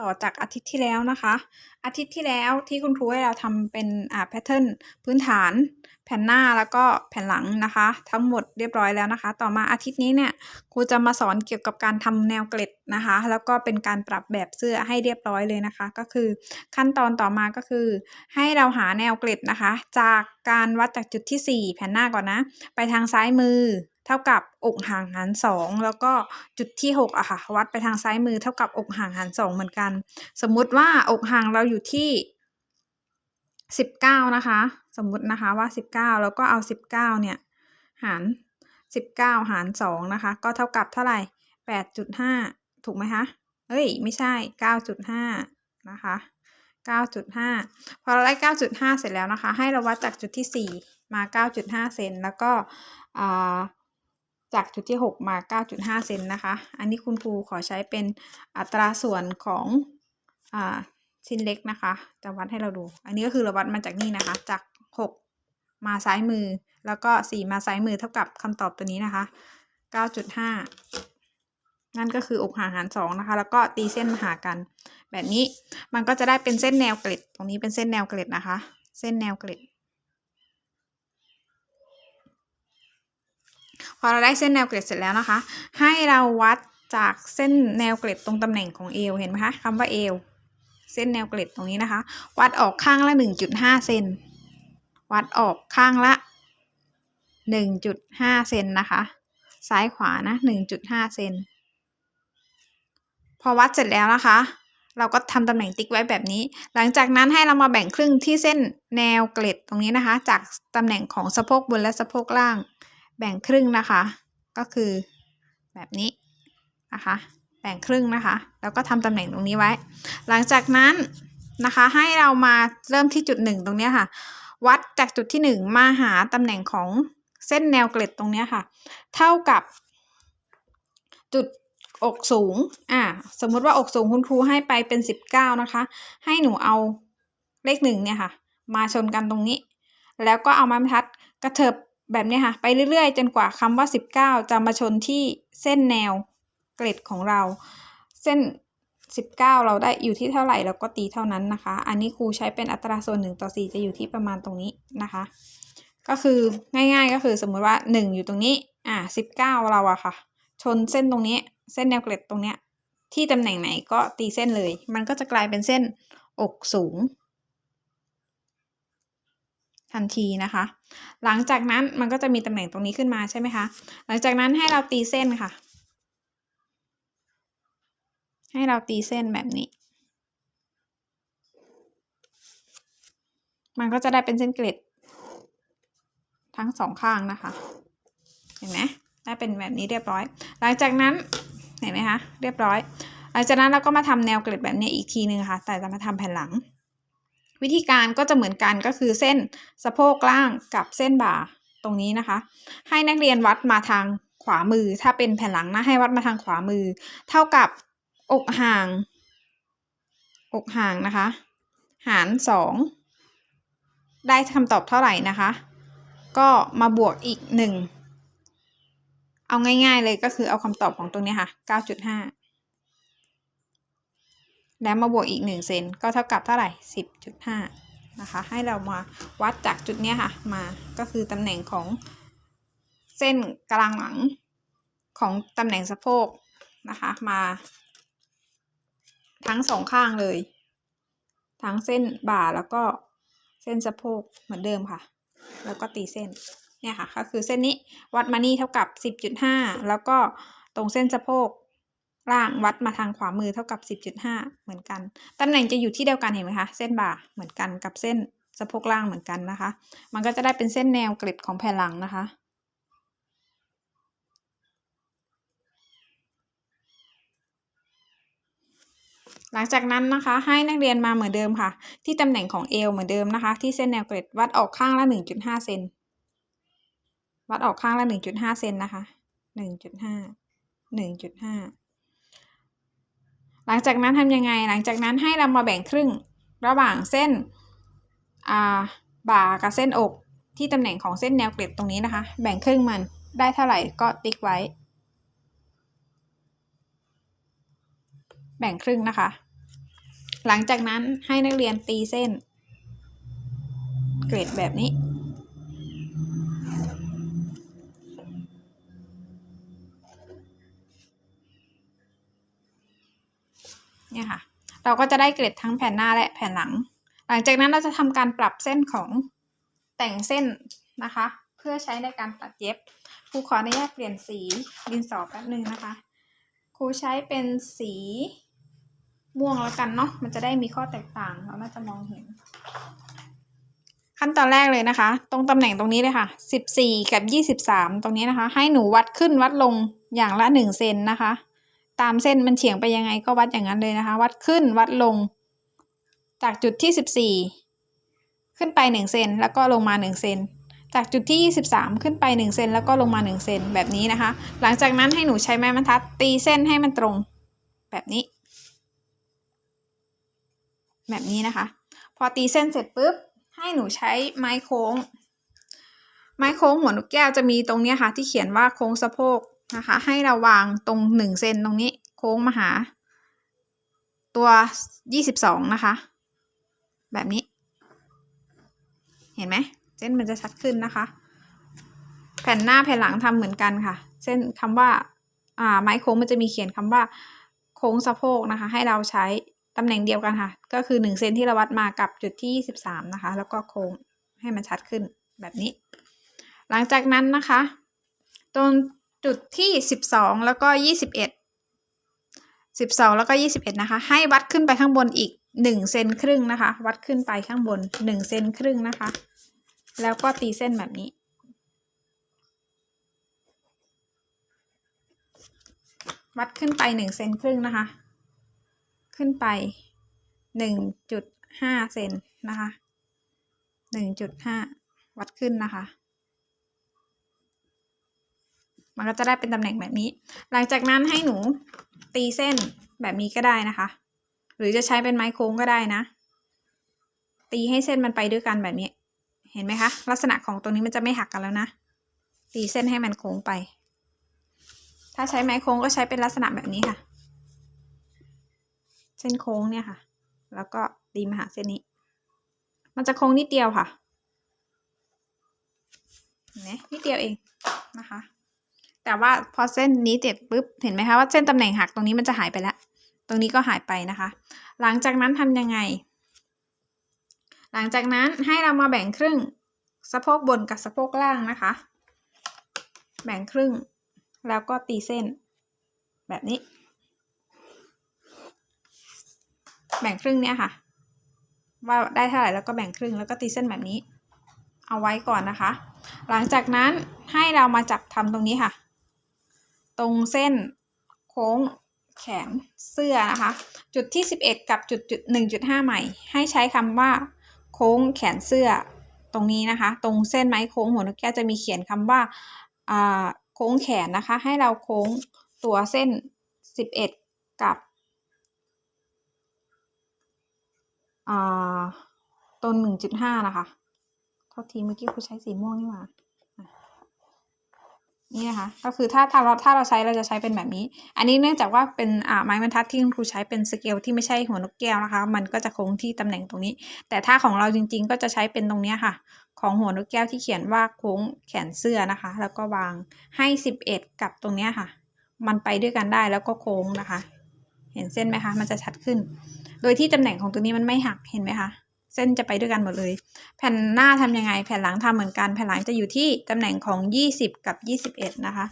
ต่อจากอาทิตย์ที่แล้วนะคะ อาทิตย์ที่แล้วที่คุณครูให้เราทำเป็นอ่าแพทเทิร์นพื้นฐาน แผ่นหน้าแล้วก็แผ่นหลังนะคะ ทั้งหมดเรียบร้อยแล้วนะคะ ต่อมาอาทิตย์นี้เนี่ยครูจะมาสอนเกี่ยวกับการทำแนวเกล็ดนะคะ แล้วก็เป็นการปรับแบบเสื้อให้เรียบร้อยเลยนะคะ ก็คือขั้นตอนต่อมาก็คือ ให้เราหาแนวเกล็ดนะคะ จากการวัดจากจุดที่ 4 แผ่นหน้าก่อนนะ ไปทางซ้ายมือ เท่ากับอกห่างหารสองแล้วก็จุดที่6อะค่ะวัดไปทางซ้ายมือเท่ากับอกห่างหารสองเหมือนกัน สมมุติว่าอกห่างเราอยู่ที่ 19 นะคะ สมมุตินะคะว่า 19 แล้วก็เอา 19 เนี่ย หาร 19 หาร 2 นะคะ ก็เท่ากับเท่าไหร่ 8.5 ถูกไหมคะเฮ้ย ไม่ใช่ 9.5 นะคะ 9.5 พอเราได้ 9.5 เสร็จแล้วนะคะ ให้เราวัดจากจุดที่ 4 มา 9.5 เซน แล้วก็อ่า จากจุดที่ 6 มา 9.5 เซนนะคะ อันนี้คุณครูขอใช้เป็นอัตราส่วนของอชิ้นเล็กนะคะ จะวัดให้เราดู อันนี้ก็คือเราวัดมาจากนี่นะคะ จาก 6 มาซ้ายมือ แล้วก็ 4 มาซ้ายมือเท่ากับคำตอบตัวนี้นะคะ 9.5 นั่นก็คืออกห่างหาร2นะคะ แล้วก็ตีเส้นมาหากัน แบบนี้มันก็จะได้เป็นเส้นแนวเกล็ด ตรงนี้เป็นเส้นแนวเกล็ดนะคะ เส้นแนวเกล็ด พอเราได้เส้นแนวเกล็ดเสร็จแล้วนะคะ ให้เราวัดจากเส้นแนวเกล็ดตรงตำแหน่งของเอวเห็นไหมคะคำว่าเอวเส้นแนวเกล็ดตรงนี้นะคะ วัดออกข้างละ 1.5 เซนวัดออกข้างละ 1.5 เซนนะคะ ซ้ายขวานะ 1.5 เซนพอวัดเสร็จแล้วนะคะ เราก็ทำตำแหน่งติ๊กไว้แบบนี้ หลังจากนั้นให้เรามาแบ่งครึ่งที่เส้นแนวเกล็ดตรงนี้นะคะ จากตำแหน่งของสะโพกบนและสะโพกล่าง แบ่งครึ่งนะคะ ก็คือแบบนี้นะคะ แบ่งครึ่งนะคะ แล้วก็ทำตำแหน่งตรงนี้ไว้ หลังจากนั้นนะคะ ให้เรามาเริ่มที่จุดหนึ่งตรงนี้ค่ะ วัดจากจุดที่หนึ่งมาหาตำแหน่งของเส้นแนวเกล็ดตรงนี้ค่ะ เท่ากับจุดอกสูง อ่า สมมุติว่าอกสูงคุณครูให้ไปเป็นสิบเก้านะคะ ให้หนูเอาเลขหนึ่งเนี่ยค่ะ มาชนกันตรงนี้ แล้วก็เอาไม้บรรทัดกระเถิบ แบบนี้ค่ะไปเรื่อยๆ จนกว่าคำว่า 19 จะมาชนที่เส้นแนวเกล็ดของเรา เส้น 19 เราได้อยู่ที่เท่าไหร่เราก็ตีเท่านั้นนะคะ อันนี้ครูใช้เป็นอัตราส่วน1ต่อ 4 จะอยู่ที่ประมาณตรงนี้นะคะ ก็คือง่ายๆก็คือสมมุติว่า 1 อยู่ตรงนี้อ่า19 เราอะค่ะ ชนเส้นตรงนี้ เส้นแนวเกล็ดตรงเนี้ยที่ตำแหน่งไหนก็ตีเส้นเลย มันก็จะกลายเป็นเส้นอกสูง ทันทีนะคะ หลังจากนั้นมันก็จะมีตำแหน่งตรงนี้ขึ้นมาใช่ไหมคะ หลังจากนั้นให้เราตีเส้นค่ะ ให้เราตีเส้นแบบนี้ มันก็จะได้เป็นเส้นเกล็ด ทั้งสองข้างนะคะ เห็นไหมได้เป็นแบบนี้เรียบร้อย หลังจากนั้นเห็นไหมคะ เรียบร้อย หลังจากนั้นเราก็มาทำแนวเกล็ดแบบนี้อีกทีนึงค่ะ แต่จะมาทำแผ่นหลัง วิธีการก็จะเหมือนกันก็คือเส้นสะโพกล่างกับเส้นบ่าตรงนี้นะคะ ให้นักเรียนวัดมาทางขวามือ ถ้าเป็นแผ่นหลังนะให้วัดมาทางขวามือ เท่ากับอกห่าง อกห่างนะคะ หารสองได้คำตอบเท่าไหร่นะคะ ก็มาบวกอีกหนึ่งเอาง่ายๆเลยก็คือเอาคำตอบของตรงนี้ค่ะ 9.5 แล้วมาบวกอีก 1 เซนก็เท่ากับเท่าไหร่ 10.5 นะคะ ให้เรามาวัดจากจุดนี้ค่ะ มาก็คือตำแหน่งของเส้นกลางหลังของตำแหน่งสะโพกนะคะ มาทั้งสองข้างเลย ทั้งเส้นบ่าแล้วก็เส้นสะโพกเหมือนเดิมค่ะ แล้วก็ตีเส้นเนี่ยค่ะก็คือเส้นนี้วัดมานี่เท่ากับ 10.5 แล้วก็ตรงเส้นสะโพก ล่างวัดมาทางขวามือเท่ากับ 10.5 เหมือนกัน ตำแหน่งจะอยู่ที่เดียวกันเห็นไหมคะ เส้นบ่าเหมือนกันกับเส้นสะโพกล่างเหมือนกันนะคะ มันก็จะได้เป็นเส้นแนวกล็ดของแผ่นหลังนะคะ หลังจากนั้นนะคะให้นักเรียนมาเหมือนเดิมค่ะ ที่ตำแหน่งของเอวเหมือนเดิมนะคะ ที่เส้นแนวเกล็ดวัดออกข้างละ 1.5 เซน วัดออกข้างละ 1.5 เซนนะคะ 1.5 1.5 หลังจากนั้นทำยังไง หลังจากนั้นให้เรามาแบ่งครึ่งระหว่างเส้นบ่ากับเส้นอกที่ตำแหน่งของเส้นแนวเกล็ดตรงนี้นะคะ แบ่งครึ่งมันได้เท่าไหร่ก็ติ๊กไว้ แบ่งครึ่งนะคะ หลังจากนั้นให้นักเรียนตีเส้น เกรดแบบนี้ เนี่ยค่ะ เราก็จะได้เกรดทั้งแผ่นหน้าและแผ่นหลัง หลังจากนั้นเราจะทำการปรับเส้นของแต่งเส้นนะคะ เพื่อใช้ในการตัดเย็บครูขออนุญาตเปลี่ยนสีดินสอแป๊บนึงนะคะครูใช้เป็นสีม่วงแล้วกันเนาะมันจะได้มีข้อแตกต่างเราน่าจะมองเห็น ขั้นตอนแรกเลยนะคะ ตรงตำแหน่งตรงนี้เลยค่ะ 14 กับ 23 ตรงนี้นะคะ ให้หนูวัดขึ้นวัดลงอย่างละ 1 เซนนะคะ ตามเส้นมันเฉียงไปยังไงก็วัดอย่างนั้นเลยนะคะ วัดขึ้นวัดลง จากจุดที่ 14 ขึ้นไป1เซนแล้วก็ลงมา1เซนจากจุดที่ 23 ขึ้นไป1เซนแล้วก็ลงมา1เซนแบบนี้นะคะ หลังจากนั้นให้หนูใช้ไม้บรรทัดตีเส้นให้มันตรง แบบนี้ แบบนี้นะคะ พอตีเส้นเสร็จปุ๊บ ให้หนูใช้ไม้โค้ง ไม้โค้งหัวนกแก้วจะมีตรงนี้ค่ะ ที่เขียนว่าโค้งสะโพก นะคะ ให้เราวางตรงหนึ่งเซนตรงนี้โค้งมาหา ตัวยี่สิบสองนะคะ แบบนี้ เห็นไหมเส้นมันจะชัดขึ้นนะคะ แผ่นหน้าแผ่นหลังทำเหมือนกันค่ะ เส้นคำว่าอ่าไม้โค้งมันจะมีเขียนคำว่าโค้งสะโพกนะคะ ให้เราใช้ตำแหน่งเดียวกันค่ะ ก็คือ1เซนที่เราวัดมากับจุดที่ 23 นะคะ แล้วก็โค้งให้มันชัดขึ้นแบบนี้ หลังจากนั้นนะคะ ตรง จุดที่ 12 แล้วก็ 21 12 แล้วก็ 21 นะคะ ให้วัดขึ้นไปข้างบนอีก 1 เซนครึ่งนะคะ วัดขึ้นไปข้างบน 1 เซนครึ่งนะคะ แล้วก็ตีเส้นแบบนี้ วัดขึ้นไป 1 เซนครึ่งนะคะ ขึ้นไป 1.5 เซนนะคะ 1.5 วัดขึ้นนะคะ มันก็จะได้เป็นตำแหน่งแบบนี้ หลังจากนั้นให้หนูตีเส้นแบบนี้ก็ได้นะคะ หรือจะใช้เป็นไม้โค้งก็ได้นะ ตีให้เส้นมันไปด้วยกันแบบนี้ เห็นไหมคะ ลักษณะของตรงนี้มันจะไม่หักกันแล้วนะ ตีเส้นให้มันโค้งไป ถ้าใช้ไม้โค้งก็ใช้เป็นลักษณะแบบนี้ค่ะ เส้นโค้งเนี่ยค่ะ แล้วก็ตีมาหาเส้นนี้ มันจะโค้งนิดเดียวค่ะเห็นไหมนิดเดียวเองนะคะ แต่ว่าพอเส้นนี้เจ็บปุ๊บเห็นไหมคะว่าเส้นตำแหน่งหักตรงนี้มันจะหายไปแล้ว ตรงนี้ก็หายไปนะคะ หลังจากนั้นทำยังไง หลังจากนั้นให้เรามาแบ่งครึ่งสะโพกบนกับสะโพกล่างนะคะ แบ่งครึ่ง แล้วก็ตีเส้น แบบนี้ แบ่งครึ่งเนี่ยค่ะ ว่าได้เท่าไหร่แล้วก็แบ่งครึ่งแล้วก็ตีเส้นแบบนี้ เอาไว้ก่อนนะคะ หลังจากนั้นให้เรามาจับทำตรงนี้ค่ะ ตรงเส้นโค้งแขนเสื้อนะคะ จุดที่ 11 กับจุดจุด1.5 ใหม่ ให้ใช้คำว่า โค้งแขนเสื้อตรงนี้นะคะ ตรงเส้นไม้โค้งหัวนกแก้วจะมีเขียนคำว่าโค้งแขนนะคะ ให้เราโค้งตัวเส้น 11 กับอ่าตรง1.5 นะคะโทษทีเมื่อกี้ครูใช้สีม่วงนี่หว่า นี่นะคะ ก็คือถ้าถ้าเราถ้าเราใช้เราจะใช้เป็นแบบนี้ อันนี้เนื่องจากว่าเป็นอ่าไม้บรรทัดที่คุณครูใช้เป็นสเกลที่ไม่ใช่หัวนกแก้วนะคะ มันก็จะคงที่ตำแหน่งตรงนี้ แต่ถ้าของเราจริง ๆ ก็จะใช้เป็นตรงนี้ค่ะ ของหัวนกแก้วที่เขียนว่าโค้งแขนเสื้อนะคะ แล้วก็วางให้สิบเอ็ดกับตรงนี้ค่ะ มันไปด้วยกันได้แล้วก็โค้งนะคะ เห็นเส้นไหมคะ มันจะชัดขึ้น โดยที่ตำแหน่งของตัวนี้มันไม่หักเห็นไหมคะ เส้นจะไปด้วยกันหมดเลย แผ่นหน้าทำยังไง แผ่นหลังทำเหมือนกัน แผ่นหลังจะอยู่ที่ตำแหน่งของ 20 กับ 21 นะคะ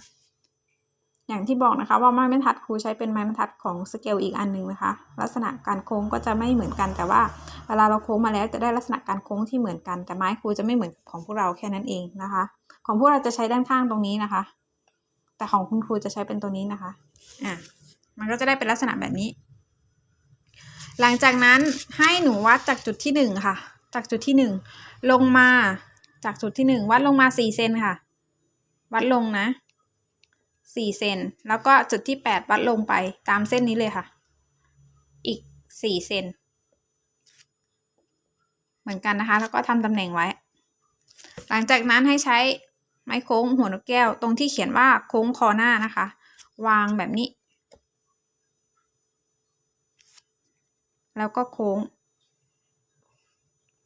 อย่างที่บอกนะคะว่าไม้บรรทัดครูใช้เป็นไม้บรรทัดของสเกลอีกอันหนึ่งนะคะ ลักษณะการโค้งก็จะไม่เหมือนกัน แต่ว่าเวลาเราโค้งมาแล้วจะได้ลักษณะการโค้งที่เหมือนกัน แต่ไม้ครูจะไม่เหมือนของพวกเราแค่นั้นเองนะคะ ของพวกเราจะใช้ด้านข้างตรงนี้นะคะ แต่ของคุณครูจะใช้เป็นตัวนี้นะคะ อะ มันก็จะได้เป็นลักษณะแบบนี้ หลังจากนั้นให้หนูวัดจากจุดที่หนึ่งค่ะ จากจุดที่หนึ่งลงมาจากจุดที่หนึ่งวัดลงมาสี่เซนค่ะ วัดลงนะสี่เซนแล้วก็จุดที่แปดวัดลงไปตามเส้นนี้เลยค่ะ อีกสี่เซนเหมือนกันนะคะ แล้วก็ทำตำแหน่งไว้ หลังจากนั้นให้ใช้ไม้โค้งหัวนกแก้ว ตรงที่เขียนว่าโค้งคอหน้านะคะ วางแบบนี้ แล้วก็โค้ง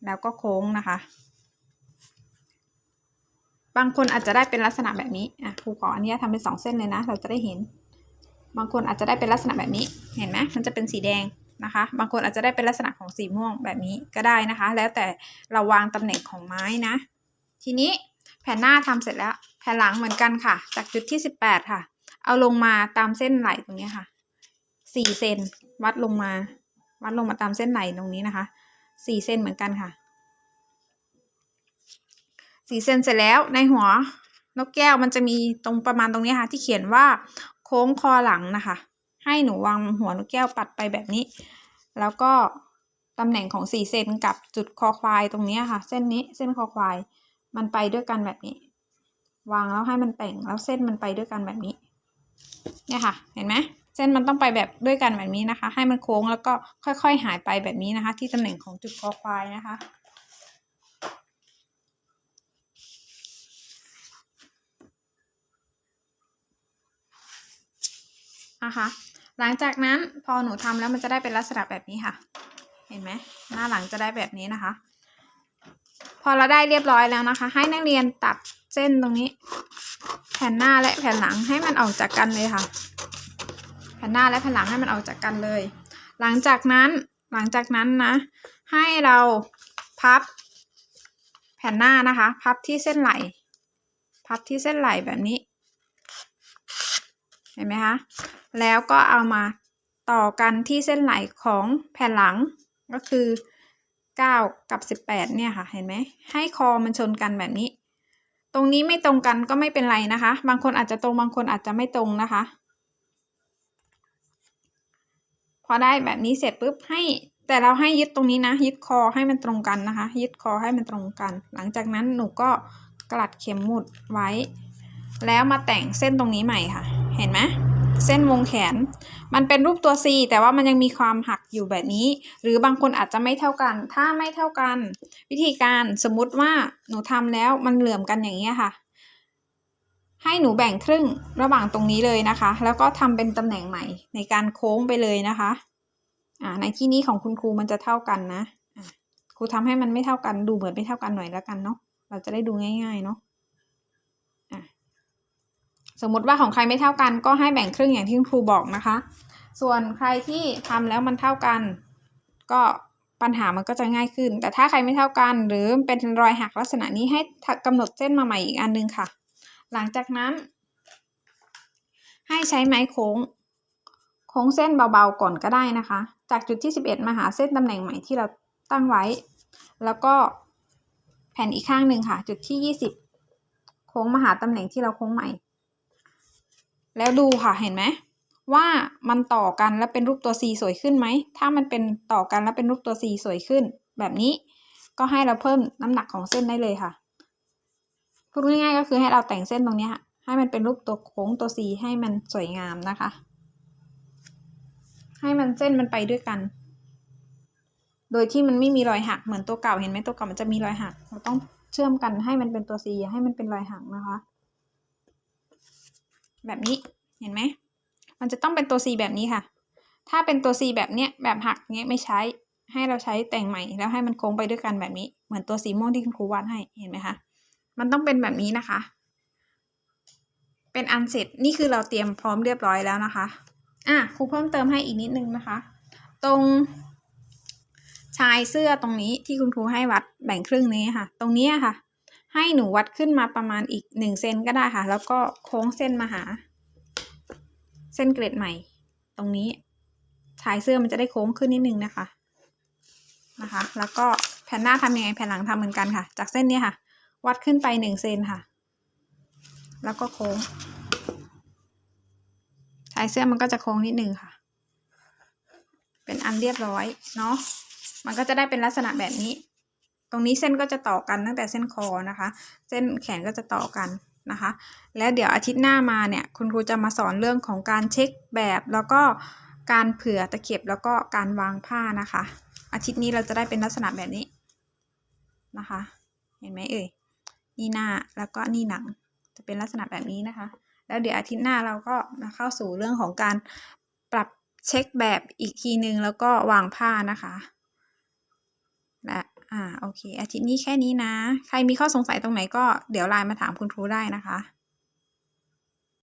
แล้วก็โค้งนะคะ บางคนอาจจะได้เป็นลักษณะแบบนี้อะครูขออันนี้ทำเป็นสองเส้นเลยนะ เราจะได้เห็น บางคนอาจจะได้เป็นลักษณะแบบนี้ เห็นไหมมันจะเป็นสีแดงนะคะ บางคนอาจจะได้เป็นลักษณะของสีม่วงแบบนี้ก็ได้นะคะ แล้วแต่เราวางตำแหน่งของไม้นะ ทีนี้แผ่นหน้าทำเสร็จแล้ว แผ่นหลังเหมือนกันค่ะ จากจุดที่18ค่ะ เอาลงมาตามเส้นไหลตรงนี้ค่ะ4เซนวัดลงมา วัดลงมาตามเส้นไหลตรงนี้นะคะ4เซนเหมือนกันค่ะ4เซนเสร็จแล้วในหัวนกแก้วมันจะมีตรงประมาณตรงนี้ค่ะ ที่เขียนว่าโค้งคอหลังนะคะ ให้หนูวางหัวนกแก้วปัดไปแบบนี้ แล้วก็ตำแหน่งของ4เซนกับจุดคอควายตรงนี้ค่ะ เส้นนี้เส้นคอควาย มันไปด้วยกันแบบนี้ วางแล้วให้มันแต่งแล้วเส้นมันไปด้วยกันแบบนี้เนี่ยค่ะ เห็นไหม เส้นมันต้องไปแบบด้วยกันแบบนี้นะคะ ให้มันโค้งแล้วก็ค่อยๆหายไปแบบนี้นะคะ ที่ตำแหน่งของจุดคอควายนะคะ นะคะ หลังจากนั้นพอหนูทำแล้วมันจะได้เป็นลักษณะแบบนี้ค่ะ เห็นไหมหน้าหลังจะได้แบบนี้นะคะ พอเราได้เรียบร้อยแล้วนะคะ ให้นักเรียนตัดเส้นตรงนี้ แผ่นหน้าและแผ่นหลังให้มันออกจากกันเลยค่ะ ผ่นหน้าและแผ่นหลังให้มันออกจากกันเลย หลังจากนั้นหลังจากนั้นนะ ให้เราพับแผ่นหน้านะคะ พับที่เส้นไหลพับที่เส้นไหลแบบนี้ เห็นไหมคะ แล้วก็เอามาต่อกันที่เส้นไหลของแผ่นหลังก็คือ 9 กับ 18 เนี่ยค่ะเห็นไหมให้คอมันชนกันแบบนี้ ตรงนี้ไม่ตรงกันก็ไม่เป็นไรนะคะ บางคนอาจจะตรงบางคนอาจจะไม่ตรงนะคะ พอได้แบบนี้เสร็จปุ๊บให้แต่เราให้ยึดตรงนี้นะ ยึดคอให้มันตรงกันนะคะ ยึดคอให้มันตรงกัน หลังจากนั้นหนูก็กลัดเข็มหมุดไว้ แล้วมาแต่งเส้นตรงนี้ใหม่ค่ะ เห็นไหมเส้นวงแขน มันเป็นรูปตัว C แต่ว่ามันยังมีความหักอยู่แบบนี้ หรือบางคนอาจจะไม่เท่ากัน ถ้าไม่เท่ากัน วิธีการสมมุติว่าหนูทำแล้วมันเหลื่อมกันอย่างนี้ยค่ะ ให้หนูแบ่งครึ่งระหว่างตรงนี้เลยนะคะ แล้วก็ทำเป็นตำแหน่งใหม่ในการโค้งไปเลยนะคะอ่าในที่นี้ของคุณครูมันจะเท่ากันนะครูทำให้มันไม่เท่ากันดูเหมือนไม่เท่ากันหน่อยแล้วกันเนาะเราจะได้ดูง่าย ๆเนาะสมมติว่าของใครไม่เท่ากันก็ให้แบ่งครึ่งอย่างที่คุณครูบอกนะคะ ส่วนใครที่ทำแล้วมันเท่ากัน ก็ปัญหามันก็จะง่ายขึ้น แต่ถ้าใครไม่เท่ากัน หรือเป็นรอยหักลักษณะนี้ให้กำหนดเส้นมาใหม่อีกอันนึงค่ะ หลังจากนั้น ให้ใช้ไม้โค้ง โค้งเส้นเบาๆก่อนก็ได้นะคะ จากจุดที่ 11 มาหาเส้นตำแหน่งใหม่ที่เราตั้งไว้ แล้วก็แผ่นอีกข้างหนึ่งค่ะ จุดที่ 20 โค้งมาหาตำแหน่งที่เราโค้งใหม่ แล้วดูค่ะเห็นไหมว่ามันต่อกันแล้วเป็นรูปตัว C สวยขึ้นไหม ถ้ามันเป็นต่อกันแล้วเป็นรูปตัว C สวยขึ้น แบบนี้ก็ให้เราเพิ่มน้ำหนักของเส้นได้เลยค่ะ พูดง่ายๆก็คือให้เราแต่งเส้นตรงนี้ค่ะให้มันเป็นรูปตัวโค้งตัว C ให้มันสวยงามนะคะ ให้มันเส้นมันไปด้วยกัน โดยที่มันไม่มีรอยหักเหมือนตัวเก่าเห็นไหมตัวเก่ามันจะมีรอยหัก เราต้องเชื่อมกันให้มันเป็นตัว C อย่าให้มันเป็นรอยหักนะคะ แบบนี้เห็นไหมมันจะต้องเป็นตัว C แบบนี้ค่ะ ถ้าเป็นตัว C แบบเนี้ยแบบหักเนี้ยไม่ใช้ ให้เราใช้แต่งใหม่แล้วให้มันโค้งไปด้วยกันแบบนี้ เหมือนตัวสีม่วงที่คุณครูวาดให้ เห็นไหมคะ มันต้องเป็นแบบนี้นะคะ เป็นอันเสร็จนี่คือเราเตรียมพร้อมเรียบร้อยแล้วนะคะ อะครูเพิ่มเติมให้อีกนิดนึงนะคะ ตรงชายเสื้อตรงนี้ที่คุณครูให้วัดแบ่งครึ่งนี้ค่ะ ตรงนี้ค่ะ ให้หนูวัดขึ้นมาประมาณอีกหนึ่งเซนก็ได้ค่ะ แล้วก็โค้งเส้นมาหา เส้นเกรดใหม่ ตรงนี้ชายเสื้อมันจะได้โค้งขึ้นนิดนึงนะคะนะคะ แล้วก็แผ่นหน้าทำยังไงแผ่นหลังทำเหมือนกันค่ะ จากเส้นนี้ค่ะ วัดขึ้นไปหนึ่งเซนค่ะ แล้วก็โค้งชายเสื้อมันก็จะโค้งนิดนึงค่ะ เป็นอันเรียบร้อยเนาะ มันก็จะได้เป็นลักษณะแบบนี้ ตรงนี้เส้นก็จะต่อกันตั้งแต่เส้นคอนะคะ เส้นแขนก็จะต่อกันนะคะ แล้วเดี๋ยวอาทิตย์หน้ามาเนี่ย คุณครูจะมาสอนเรื่องของการเช็คแบบแล้วก็การเผื่อตะเข็บแล้วก็การวางผ้านะคะ อาทิตย์นี้เราจะได้เป็นลักษณะแบบนี้นะคะ เห็นไหมเอ่ย นี่หน้าแล้วก็นี่หนัง จะเป็นลักษณะแบบนี้นะคะ แล้วเดี๋ยวอาทิตย์หน้าเราก็มาเข้าสู่เรื่องของการปรับเช็คแบบอีกทีหนึ่งแล้วก็วางผ้านะคะและอ่าโอเค อาทิตย์นี้แค่นี้นะ ใครมีข้อสงสัยตรงไหนก็เดี๋ยวไลน์มาถามคุณครูได้นะคะ